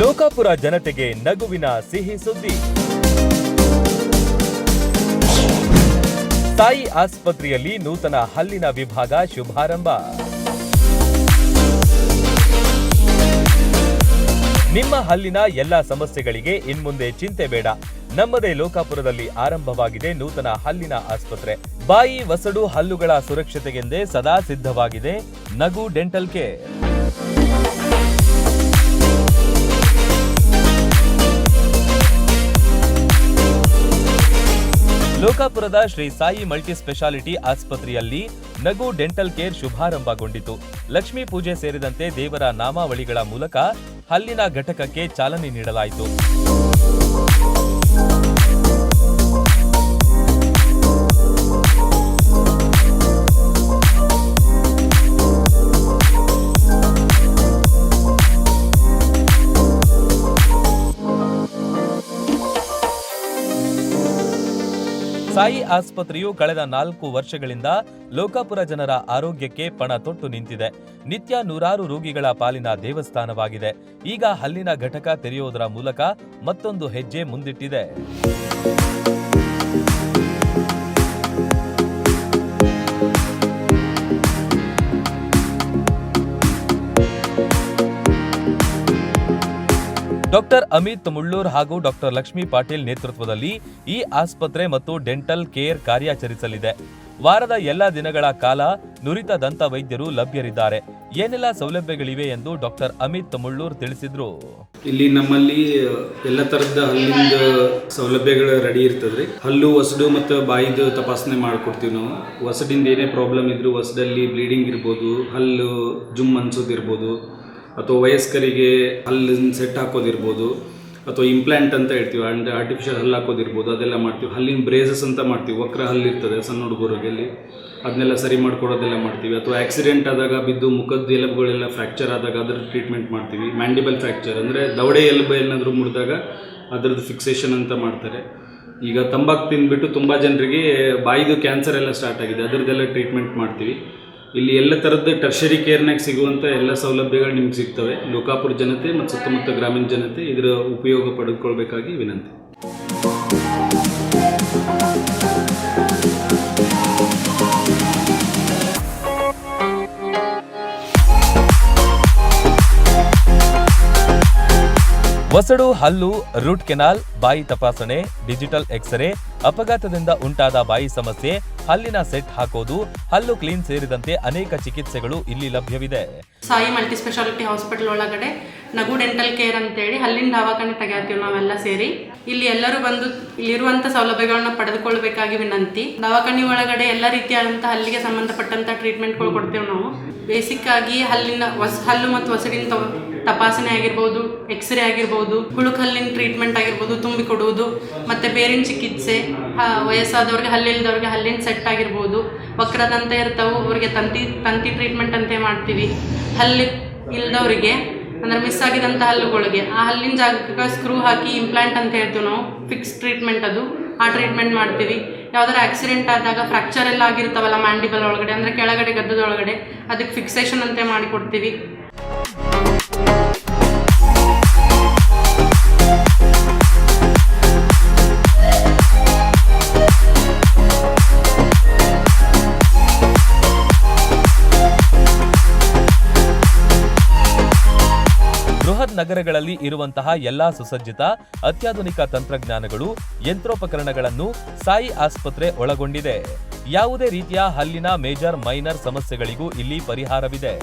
ಲೋಕಾಪುರ ಜನತೆಗೆ ನಗುವಿನ ಸಿಹಿ ಸುದ್ದಿ. ತಾಯಿ ಆಸ್ಪತ್ರೆಯಲ್ಲಿ ನೂತನ ಹಲ್ಲಿನ ವಿಭಾಗ ಶುಭಾರಂಭ. ನಿಮ್ಮ ಹಲ್ಲಿನ ಎಲ್ಲಾ ಸಮಸ್ಯೆಗಳಿಗೆ ಇನ್ಮುಂದೆ ಚಿಂತೆ ಬೇಡ. ನಮ್ಮದೇ ಲೋಕಾಪುರದಲ್ಲಿ ಆರಂಭವಾಗಿದೆ ನೂತನ ಹಲ್ಲಿನ ಆಸ್ಪತ್ರೆ. ಬಾಯಿ ವಸಡು ಹಲ್ಲುಗಳ ಸುರಕ್ಷತೆಗೆಂದೇ ಸದಾ ಸಿದ್ಧವಾಗಿದೆ ನಗು ಡೆಂಟಲ್ ಕೇರ್. ಲೋಕಾಪುರದ ಶ್ರೀ ಸಾಯಿ ಮಲ್ಟಿ ಸ್ಪೆಷಾಲಿಟಿ ಆಸ್ಪತ್ರೆಯಲ್ಲಿ ನಗು ಡೆಂಟಲ್ ಕೇರ್ ಶುಭಾರಂಭಗೊಂಡಿತು. ಲಕ್ಷ್ಮೀ ಪೂಜೆ ಸೇರಿದಂತೆ ದೇವರ ನಾಮಾವಳಿಗಳ ಮೂಲಕ ಹಲ್ಲಿನ ಘಟಕಕ್ಕೆ ಚಾಲನೆ ನೀಡಲಾಯಿತು. ಸಾಯಿ ಆಸ್ಪತ್ರೆಯು ಕಳೆದ ನಾಲ್ಕು ವರ್ಷಗಳಿಂದ ಲೋಕಾಪುರ ಜನರ ಆರೋಗ್ಯಕ್ಕೆ ಪಣ ತೊಟ್ಟು ನಿಂತಿದೆ. ನಿತ್ಯ ನೂರಾರು ರೋಗಿಗಳ ಪಾಲಿನ ದೇವಸ್ಥಾನವಾಗಿದೆ. ಈಗ ಹಲ್ಲಿನ ಘಟಕ ತೆರೆಯುವುದರ ಮೂಲಕ ಮತ್ತೊಂದು ಹೆಜ್ಜೆ ಮುಂದಿಟ್ಟಿದೆ. ಡಾಕ್ಟರ್ ಅಮಿತ್ ಮುಳ್ಳೂರ್ ಹಾಗೂ ಡಾಕ್ಟರ್ ಲಕ್ಷ್ಮೀ ಪಾಟೀಲ್ ನೇತೃತ್ವದಲ್ಲಿ ಈ ಆಸ್ಪತ್ರೆ ಮತ್ತು ಡೆಂಟಲ್ ಕೇರ್ ಕಾರ್ಯಾಚರಿಸಲಿದೆ. ವಾರದ ಎಲ್ಲ ದಿನಗಳ ಕಾಲ ನುರಿತ ದಂತ ವೈದ್ಯರು ಲಭ್ಯರಿದ್ದಾರೆ. ಏನೆಲ್ಲ ಸೌಲಭ್ಯಗಳಿವೆ ಎಂದು ಡಾಕ್ಟರ್ ಅಮಿತ್ ಮುಳ್ಳೂರ್ ತಿಳಿಸಿದ್ರು. ಇಲ್ಲಿ ನಮ್ಮಲ್ಲಿ ಎಲ್ಲ ತರಹದ ಹಲ್ಲಿಂದ ಸೌಲಭ್ಯಗಳು ರೆಡಿ ಇರ್ತದ್ರಿ. ಹಲ್ಲು, ಹೊಸಡು ಮತ್ತು ಬಾಯಿದು ತಪಾಸಣೆ ಮಾಡಿಕೊಡ್ತೀವಿ ನಾವು. ಹೊಸಡಿಂದ ಏನೇ ಪ್ರಾಬ್ಲಮ್ ಇದ್ರು ಹೊಸದಲ್ಲಿ ಬ್ಲೀಡಿಂಗ್ ಇರ್ಬೋದು, ಹಲ್ಲು, ಜುಮ್ ಅನ್ಸೋದಿರ್ಬೋದು. ಅಥವಾ ವಯಸ್ಕರಿಗೆ ಹಲ್ಲಿನ ಸೆಟ್ ಹಾಕೋದಿರ್ಬೋದು ಅಥವಾ ಇಂಪ್ಲಾಂಟ್ ಅಂತ ಹೇಳ್ತೀವಿ ಅಂಡ್ ಆರ್ಟಿಫಿಷಿಯಲ್ ಹಲ್ಲು ಹಾಕೋದಿರ್ಬೋದು, ಅದೆಲ್ಲ ಮಾಡ್ತೀವಿ. ಹಲ್ಲಿನ ಬ್ರೇಸಸ್ ಅಂತ ಮಾಡ್ತೀವಿ. ವಕ್ರ ಹಲ್ಲಿರ್ತದೆ ಸಣ್ಣ ಹುಡುಗರಿಗೆಲ್ಲಿ. ಅದನ್ನೆಲ್ಲ ಸರಿ ಮಾಡ್ಕೊಡೋದೆಲ್ಲ ಮಾಡ್ತೀವಿ. ಅಥವಾ ಆಕ್ಸಿಡೆಂಟ್ ಆದಾಗ ಬಿದ್ದು ಮುಖದ ಎಲುಬುಗಳೆಲ್ಲ ಫ್ರ್ಯಾಕ್ಚರ್ ಆದಾಗ ಅದ್ರ ಟ್ರೀಟ್ಮೆಂಟ್ ಮಾಡ್ತೀವಿ. ಮ್ಯಾಂಡಿಬಲ್ ಫ್ರ್ಯಾಕ್ಚರ್ ಅಂದರೆ ದವಡೆ ಎಲುಬು ಏನಾದರೂ ಮುಡಿದಾಗ ಅದರದ್ದು ಫಿಕ್ಸೇಷನ್ ಅಂತ ಮಾಡ್ತಾರೆ. ಈಗ ತಂಬಾಕು ತಿಂದ್ಬಿಟ್ಟು ತುಂಬ ಜನರಿಗೆ ಬಾಯಿದು ಕ್ಯಾನ್ಸರ್ ಎಲ್ಲ ಸ್ಟಾರ್ಟ್ ಆಗಿದೆ. ಅದರದ್ದೆಲ್ಲ ಟ್ರೀಟ್ಮೆಂಟ್ ಮಾಡ್ತೀವಿ. ಇಲ್ಲಿ ಎಲ್ಲ ಥರದ ಟರ್ಷರಿ ಕೇರ್ನಾಗ ಸಿಗುವಂಥ ಎಲ್ಲ ಸೌಲಭ್ಯಗಳು ನಿಮ್ಗೆ ಸಿಗ್ತವೆ. ಲೋಕಾಪುರ ಜನತೆ ಮತ್ತು ಸುತ್ತಮುತ್ತ ಗ್ರಾಮೀಣ ಜನತೆ ಇದರ ಉಪಯೋಗ ಪಡೆದುಕೊಳ್ಬೇಕಾಗಿ ವಿನಂತಿ. ವಸಡು ಹಲ್ಲು, ರೂಟ್ ಕೆನಾಲ್, ಬಾಯಿ ತಪಾಸಣೆ, ಡಿಜಿಟಲ್ ಎಕ್ಸ್ರೇ, ಅಪಘಾತದಿಂದ ಉಂಟಾದ ಬಾಯಿ ಸಮಸ್ಯೆ, ಹಲ್ಲಿನ ಸೆಟ್ ಹಾಕೋದು, ಹಲ್ಲು ಕ್ಲೀನ್ ಸೇರಿದಂತೆ ಅನೇಕ ಚಿಕಿತ್ಸೆಗಳು ಇಲ್ಲಿ ಲಭ್ಯವಿದೆ. ಸಾಯಿ ಮಲ್ಟಿ ಸ್ಪೆಷಾಲಿಟಿ ಹಾಸ್ಪಿಟಲ್ ಒಳಗಡೆ ನಗು ಡೆಂಟಲ್ ಕೇರ್ ಅಂತೇಳಿ ಹಲ್ಲಿನ ದವಾಖಾನೆ ತೆಗೆಯತ್ತೀವಿ ನಾವೆಲ್ಲ ಸೇರಿ. ಇಲ್ಲಿ ಎಲ್ಲರೂ ಬಂದು ಇಲ್ಲಿರುವಂಥ ಸೌಲಭ್ಯಗಳನ್ನ ಪಡೆದುಕೊಳ್ಬೇಕಾಗಿ ವಿನಂತಿ. ದವಾಖಾನೆ ಒಳಗಡೆ ಎಲ್ಲ ರೀತಿಯಾದಂಥ ಹಲ್ಲಿಗೆ ಸಂಬಂಧಪಟ್ಟಂಥ ಟ್ರೀಟ್ಮೆಂಟ್ಗಳು ಕೊಡ್ತೇವೆ ನಾವು. ಬೇಸಿಕ್ ಆಗಿ ಹಲ್ಲಿನ ಹಲ್ಲು ಮತ್ತು ಹೊಸಡಿನ ತಪಾಸಣೆ ಆಗಿರ್ಬೋದು ಎಕ್ಸ್ರೇ ಆಗಿರ್ಬೋದು ಹುಳುಕ್ ಹಲ್ಲಿನ ಟ್ರೀಟ್ಮೆಂಟ್ ಆಗಿರ್ಬೋದು ತುಂಬಿ ಕೊಡುವುದು, ಮತ್ತು ಬೇರಿನ ಚಿಕಿತ್ಸೆ ವಯಸ್ಸಾದವ್ರಿಗೆ ಹಲ್ಲಿಲ್ದವ್ರಿಗೆ ಹಲ್ಲಿನ ಸೆಟ್ ಆಗಿರ್ಬೋದು, ವಕ್ರದಂತ ಇರ್ತಾವೆ, ಅವ್ರಿಗೆ ತಂತಿ ತಂತಿ ಟ್ರೀಟ್ಮೆಂಟ್ ಅಂತೆ ಮಾಡ್ತೀವಿ. ಹಲ್ಲಿ ಇಲ್ದವರಿಗೆ, ಅಂದ್ರೆ ಮಿಸ್ ಆಗಿದಂಥ ಹಲ್ಲುಗಳಿಗೆ, ಆ ಹಲ್ಲಿನ ಜಾಗಕ್ಕೆ ಸ್ಕ್ರೂ ಹಾಕಿ ಇಂಪ್ಲಾಂಟ್ ಅಂತ ಹೇಳ್ತೀವಿ ನಾವು ಫಿಕ್ಸ್ ಟ್ರೀಟ್ಮೆಂಟ್ ಅದು, ಆ ಟ್ರೀಟ್ಮೆಂಟ್ ಮಾಡ್ತೀವಿ. ಯಾವ್ದಾರ ಆಕ್ಸಿಡೆಂಟ್ ಆದಾಗ ಫ್ರ್ಯಾಕ್ಚರ್ ಎಲ್ಲ ಆಗಿರ್ತಾವಲ್ಲ ಮ್ಯಾಂಡಿಬಲ್ ಒಳಗಡೆ, ಅಂದರೆ ಕೆಳಗಡೆ ಗದ್ದದೊಳಗಡೆ, ಅದಕ್ಕೆ ಫಿಕ್ಸೇಷನ್ ಅಂತೆ ಮಾಡಿಕೊಡ್ತೀವಿ. ನಗರಗಳಲ್ಲಿ ಇರುವಂತಹ ಎಲ್ಲಾ ಸುಸಜ್ಜಿತ, ಅತ್ಯಾಧುನಿಕ ತಂತ್ರಜ್ಞಾನಗಳು, ಯಂತ್ರೋಪಕರಣಗಳನ್ನು ಸಾಯಿ ಆಸ್ಪತ್ರೆ ಒಳಗೊಂಡಿದೆ. ಯಾವುದೇ ರೀತಿಯ ಹಲ್ಲಿನ ಮೇಜರ್ ಮೈನರ್ ಸಮಸ್ಯೆಗಳಿಗೂ ಇಲ್ಲಿ ಪರಿಹಾರವಿದೆ.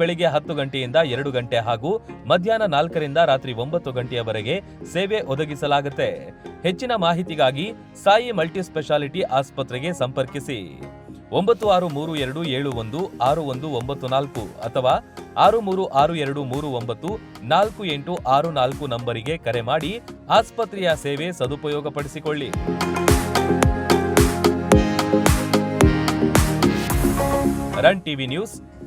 ಬೆಳಿಗ್ಗೆ ಹತ್ತು ಗಂಟೆಯಿಂದ ಎರಡು ಗಂಟೆ ಹಾಗೂ ಮಧ್ಯಾಹ್ನ ನಾಲ್ಕರಿಂದ ರಾತ್ರಿ ಒಂಬತ್ತು ಗಂಟೆಯವರೆಗೆ ಸೇವೆ ಒದಗಿಸಲಾಗುತ್ತೆ. ಹೆಚ್ಚಿನ ಮಾಹಿತಿಗಾಗಿ ಸಾಯಿ ಮಲ್ಟಿ ಸ್ಪೆಷಾಲಿಟಿ ಆಸ್ಪತ್ರೆಗೆ ಸಂಪರ್ಕಿಸಿ. ಒಂಬತ್ತು ಆರು ಮೂರು ಎರಡು ಏಳು ಒಂದು ಆರು ಒಂದು ಒಂಬತ್ತು ನಾಲ್ಕು ಅಥವಾ ಆರು ಮೂರು ಆರು ಎರಡು ಮೂರು ಒಂಬತ್ತು ನಾಲ್ಕು ಎಂಟು ಆರು ನಾಲ್ಕು ನಂಬರಿಗೆ ಕರೆ ಮಾಡಿ ಆಸ್ಪತ್ರೆಯ ಸೇವೆ ಸದುಪಯೋಗಪಡಿಸಿಕೊಳ್ಳಿ. Run TV news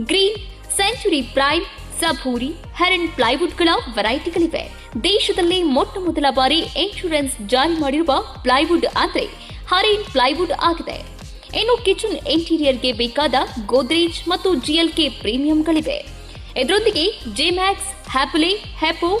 green, century prime ಸಭೂರಿ ಹೆರನ್ ಪ್ಲೈವುಡ್ಗಳ ವೆರೈಟಿಗಳಿವೆ. ದೇಶದಲ್ಲಿ ಮೊಟ್ಟ ಮೊದಲ ಬಾರಿ ಇನ್ಶೂರೆನ್ಸ್ ಜಾರಿ ಮಾಡಿರುವ ಪ್ಲೈವುಡ್ ಅಂದ್ರೆ ಹರಿನ್ ಪ್ಲೈವುಡ್ ಆಗಿದೆ. ಇನ್ನು ಕಿಚನ್ ಇಂಟೀರಿಯರ್ಗೆ ಬೇಕಾದ ಗೋದ್ರೇಜ್ ಮತ್ತು ಜಿಎಲ್ಕೆ ಪ್ರೀಮಿಯಂಗಳಿವೆ. ಇದರೊಂದಿಗೆ ಜೆಮ್ಯಾಕ್ಸ್ ಹ್ಯಾಪಲೆ ಹ್ಯಾಪೋ